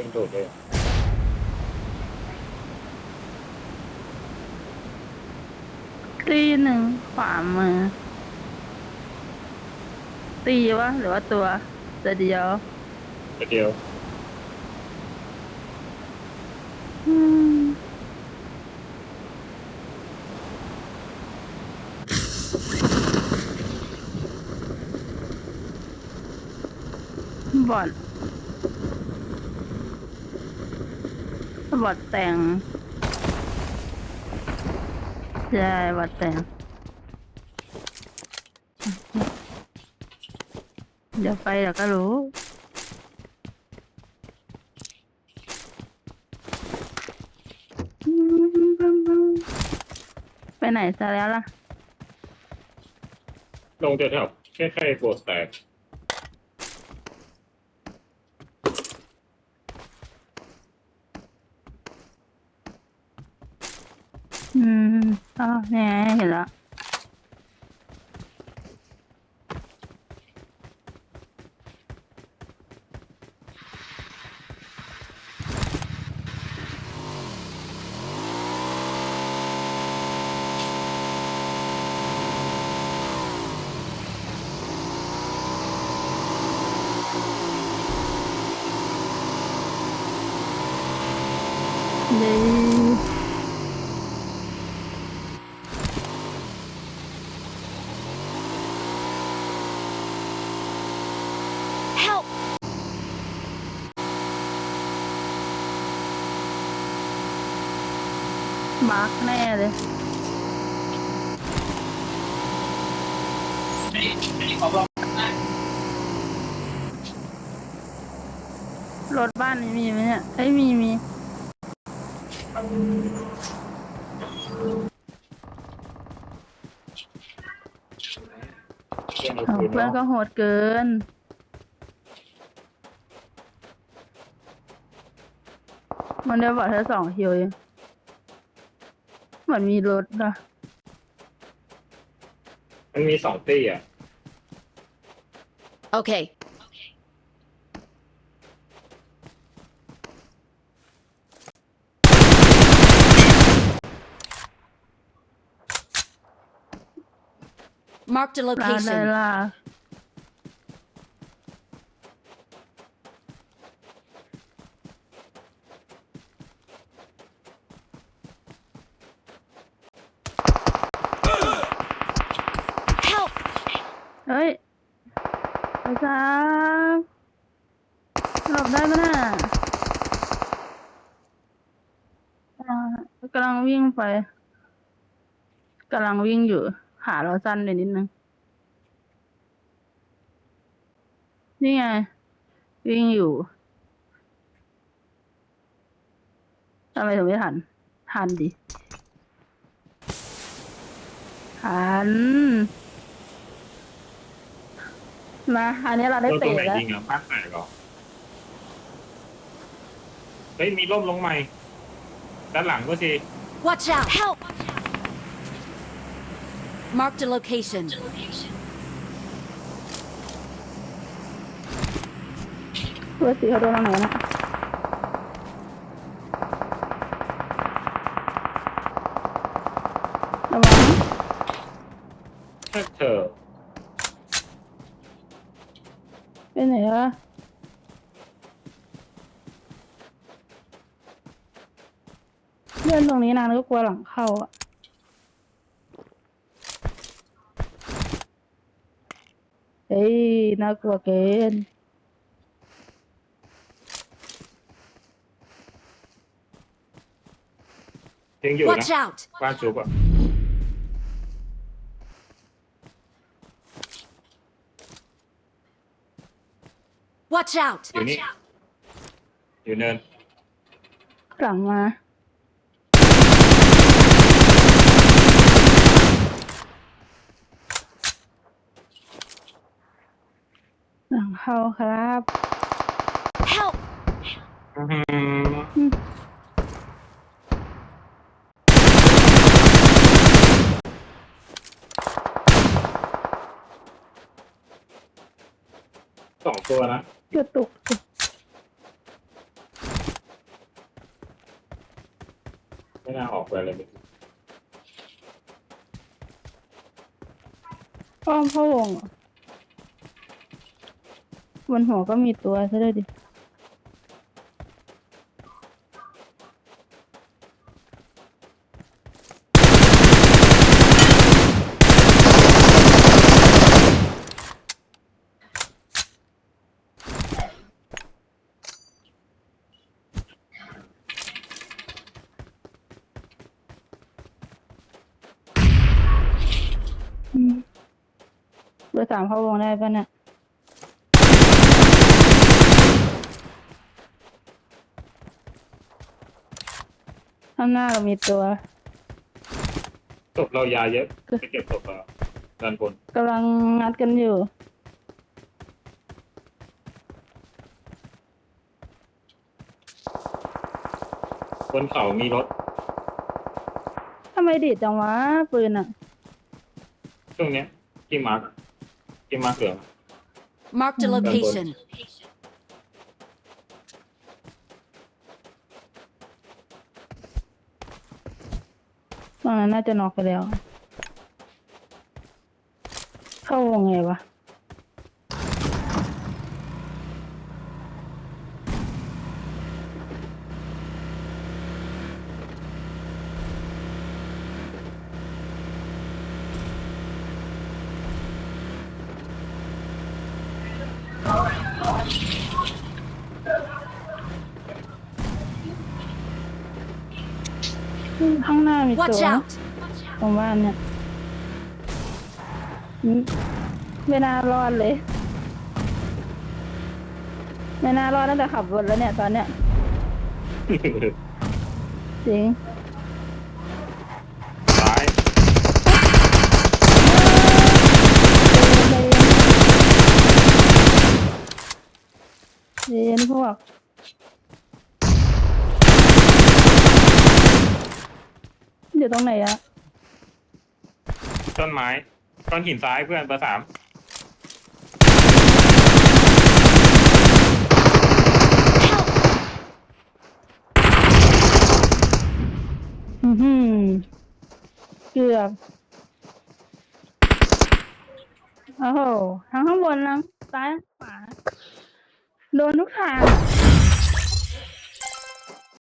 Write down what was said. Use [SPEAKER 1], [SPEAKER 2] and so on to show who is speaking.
[SPEAKER 1] เป็นโดดเลย
[SPEAKER 2] ตีหนึ่งขวามือ ตีวะหรือว่าตัวตัวเดียว
[SPEAKER 1] แต่เดียว
[SPEAKER 2] อืมบอด บอดแต่งใช่บอดแต่ง เดี๋ยวไปเดี๋ยวก็รู้ไปไหนซะแล้วล่ะ
[SPEAKER 1] ลงแถวๆแค่ใครโบสแตก
[SPEAKER 2] อืมอ๋อเนี่ยเห็นแล้วเมาร์กแน่เลยรถบ้านนี้มีไหมเนี่ยเอ้ยมีมี
[SPEAKER 1] เพื่อนเอา
[SPEAKER 2] เพื่อนก็โหดเกิน มันได้บอกแค่สองคิวเอง เหมือนมีรถนะ
[SPEAKER 1] มันมีสองตี้อะ
[SPEAKER 3] Okay. Marked a
[SPEAKER 2] ร้านได้
[SPEAKER 3] location.
[SPEAKER 2] ล่ะ
[SPEAKER 3] Help!
[SPEAKER 2] เฮ้ยไอ้จ้าหลบได้ปะน่ะอ่ากำลังวิ่งไปกำลังวิ่งอยู่หาเราสั้นเลยนิดนึง นี่ไง วิ่งอยู่ทำไมถึงไม่ทัน ทันดิ ทัน มาอันนี้เราได้
[SPEAKER 1] โดนตร
[SPEAKER 2] เตะ
[SPEAKER 1] งไหน
[SPEAKER 2] แล้ว
[SPEAKER 1] ยิงอะภาคไหนหรอเฮ้ยมีร่มลงใหม่ ด้านหลังก็สิ
[SPEAKER 3] Watch out! Help! Marked a location.
[SPEAKER 2] เพื่อสีเขาโดนตรงไหนนะระวัง
[SPEAKER 1] ถ้าเธอ
[SPEAKER 2] ไปไหนวะเลื่อนตรงนี้นานก็กลัวหลังเข้าอะเฮ้ยน่ากลัวเกิน
[SPEAKER 1] ยังอยู่นะ
[SPEAKER 3] Watch out!
[SPEAKER 1] บ้านจุบอะ
[SPEAKER 3] Watch out!
[SPEAKER 1] อยู่นี่ อยู่เนิน
[SPEAKER 2] หลังมา หลังเข้าครับ
[SPEAKER 3] Help!
[SPEAKER 1] อื้อหือสองตัวนะ
[SPEAKER 2] จะตกตก
[SPEAKER 1] ไม่น่าออกไปเลยไป
[SPEAKER 2] อ้อมพะวงเหรอบนหัวก็มีตัวซะด้วยดิ เบอร์สามเข้าวงได้ปะเนี่ยข้างหน้าเรามีตัว
[SPEAKER 1] ศพเรายาเยอะไปเก็บศพเราด้านบน
[SPEAKER 2] กำลังงัดกันอยู่
[SPEAKER 1] บนเขามีรถ
[SPEAKER 2] ทำไมดีดจังวะปืนอะ
[SPEAKER 1] ช่วงเนี้ยที่มาร์คที่มาร์คเหลือง
[SPEAKER 3] Marked a
[SPEAKER 2] Mm.
[SPEAKER 3] location.
[SPEAKER 2] ตรงนั้นน่าจะน็อกไปแล้ว เข้าวงไงวะ ข้างหน้ามีตั
[SPEAKER 3] Watch
[SPEAKER 2] ว
[SPEAKER 3] out!
[SPEAKER 2] ตรงบ้านเนี่ยอืมไม่น่ารอดเลย ไม่น่ารอดตั้งแต่ขับรถแล้วเนี่ย ตอนเนี้ยจริง
[SPEAKER 1] ซ้าย
[SPEAKER 2] เย็นพวก อยู่ตรงไหนอะ
[SPEAKER 1] ต้นไม้ก้อนหินซ้ายเพื่อนเบอร์สาม
[SPEAKER 2] อือหือเกือบโอ้โหทั้งข้างบนทั้งซ้ายขวาโดนทุกทาง